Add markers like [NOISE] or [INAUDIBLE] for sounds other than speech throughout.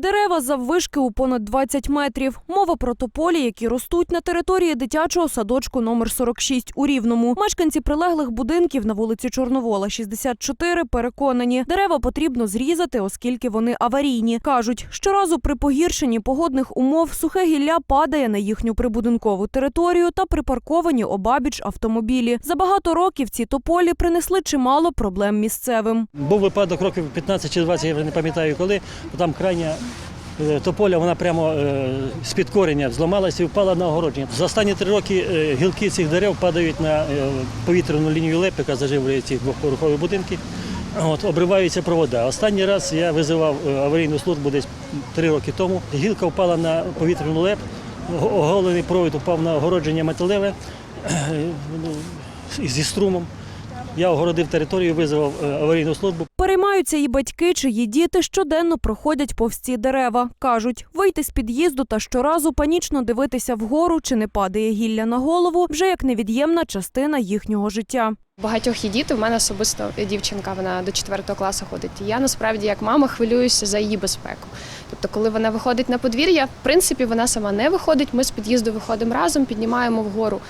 Дерева заввишки у понад 20 метрів. Мова про тополі, які ростуть на території дитячого садочку номер 46 у Рівному. Мешканці прилеглих будинків на вулиці Чорновола, 64, переконані, дерева потрібно зрізати, оскільки вони аварійні. Кажуть, щоразу при погіршенні погодних умов сухе гілля падає на їхню прибудинкову територію та припарковані обабіч автомобілі. За багато років ці тополі принесли чимало проблем місцевим. Був випадок років 15 чи 20, я не пам'ятаю коли, там крайня тополя, вона прямо е, з-під корення зламалася і впала на огородження. За останні три роки е, гілки цих дерев падають на е, повітряну лінію ЛЕП, яка заживлює ці двохповерхові будинки. От, обриваються провода. Останній раз я визивав е, аварійну службу десь три роки тому. Гілка впала на повітряну леп, оголений провід упав на огородження металеве е, ну, зі струмом. Я огородив територію, визвав е, аварійну службу. Переймаються і батьки, чиї діти щоденно проходять повз ці дерева. Кажуть, вийти з під'їзду та щоразу панічно дивитися вгору, чи не падає гілля на голову, вже як невід'ємна частина їхнього життя. Багатьох є діти. У мене особисто дівчинка, вона до 4 класу ходить. І я насправді, як мама, хвилююся за її безпеку. Тобто, коли вона виходить на подвір'я, в принципі, вона сама не виходить. Ми з під'їзду виходимо разом, піднімаємо вгору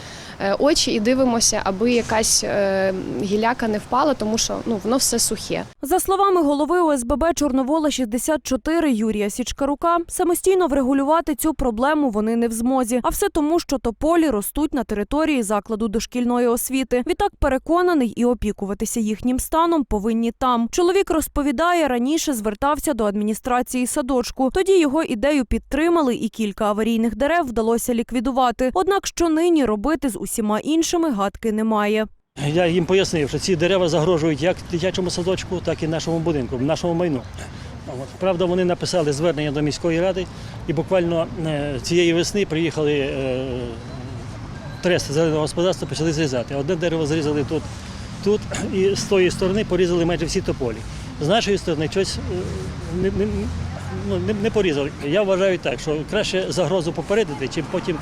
е, очі і дивимося, аби якась е, гіляка не впала, тому що ну воно все сухе. За словами голови ОСББ Чорновола 64 Юрія Січкарука, самостійно врегулювати цю проблему вони не в змозі. А все тому, що тополі ростуть на території закладу дошкільної освіти. Відтак переконаний і опікуватися їхнім станом повинні там. Чоловік розповідає, раніше звертався до адміністрації садочку. Тоді його ідею підтримали, і кілька аварійних дерев вдалося ліквідувати. Однак, що нині робити з усіма іншими, гадки немає. Я їм пояснив, що ці дерева загрожують як дитячому садочку, так і нашому будинку, нашому майну. Правда, вони написали звернення до міської ради, і буквально е, цієї весни приїхали е, трест зеленого господарства, почали зрізати. Одне дерево зрізали тут, тут, [CLEARS THROAT] і з тої сторони порізали майже всі тополі. З нашої сторони щось е, не, не, ну, не, не порізали. Я вважаю так, що краще загрозу попередити, чим потім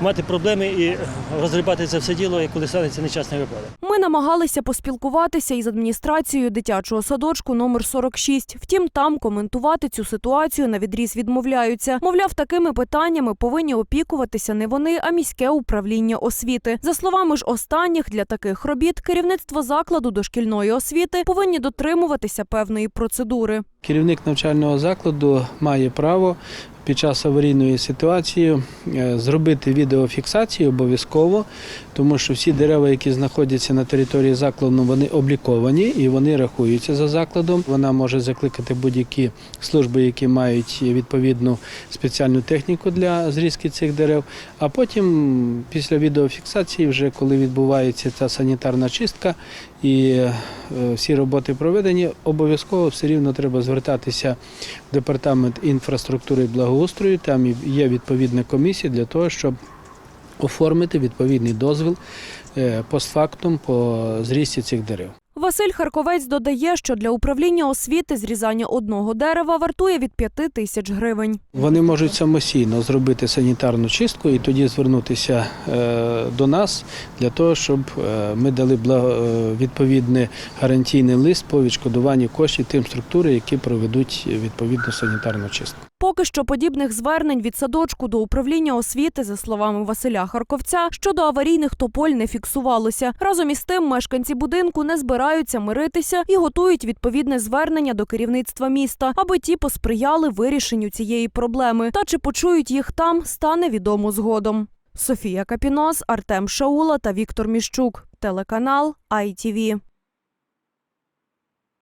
мати проблеми і розгрібати це все діло, коли станеться нещасний випадок. Ми намагалися поспілкуватися із адміністрацією дитячого садочку номер 46. Втім, там коментувати цю ситуацію на відріз відмовляються. Мовляв, такими питаннями повинні опікуватися не вони, а міське управління освіти. За словами ж останніх, для таких робіт керівництво закладу дошкільної освіти повинні дотримуватися певної процедури. Керівник навчального закладу має право під час аварійної ситуації е, зробити відеофіксацію обов'язково, тому що всі дерева, які знаходяться на території закладу, вони обліковані і вони рахуються за закладом. Вона може закликати будь-які служби, які мають відповідну спеціальну техніку для зрізки цих дерев. А потім, після відеофіксації, вже коли відбувається ця санітарна чистка і е, всі роботи проведені, обов'язково все рівно треба звертатися в департамент інфраструктури благоустрою. Там і є відповідна комісія для того, щоб оформити відповідний дозвіл е, постфактум по зрізці цих дерев. Василь Харковець додає, що для управління освіти зрізання одного дерева вартує від 5 тисяч гривень. Вони можуть самостійно зробити санітарну чистку і тоді звернутися е, до нас для того, щоб е, ми дали відповідний гарантійний лист по відшкодуванню коштів тим структури, які проведуть відповідну санітарну чистку. Поки що подібних звернень від садочку до управління освіти, за словами Василя Харковця, щодо аварійних тополь не фіксувалося. Разом із тим, мешканці будинку не збираються миритися і готують відповідне звернення до керівництва міста, аби ті посприяли вирішенню цієї проблеми. Та чи почують їх там, стане відомо згодом. Софія Капінос, Артем Шаула та Віктор Міщук. Телеканал ITV.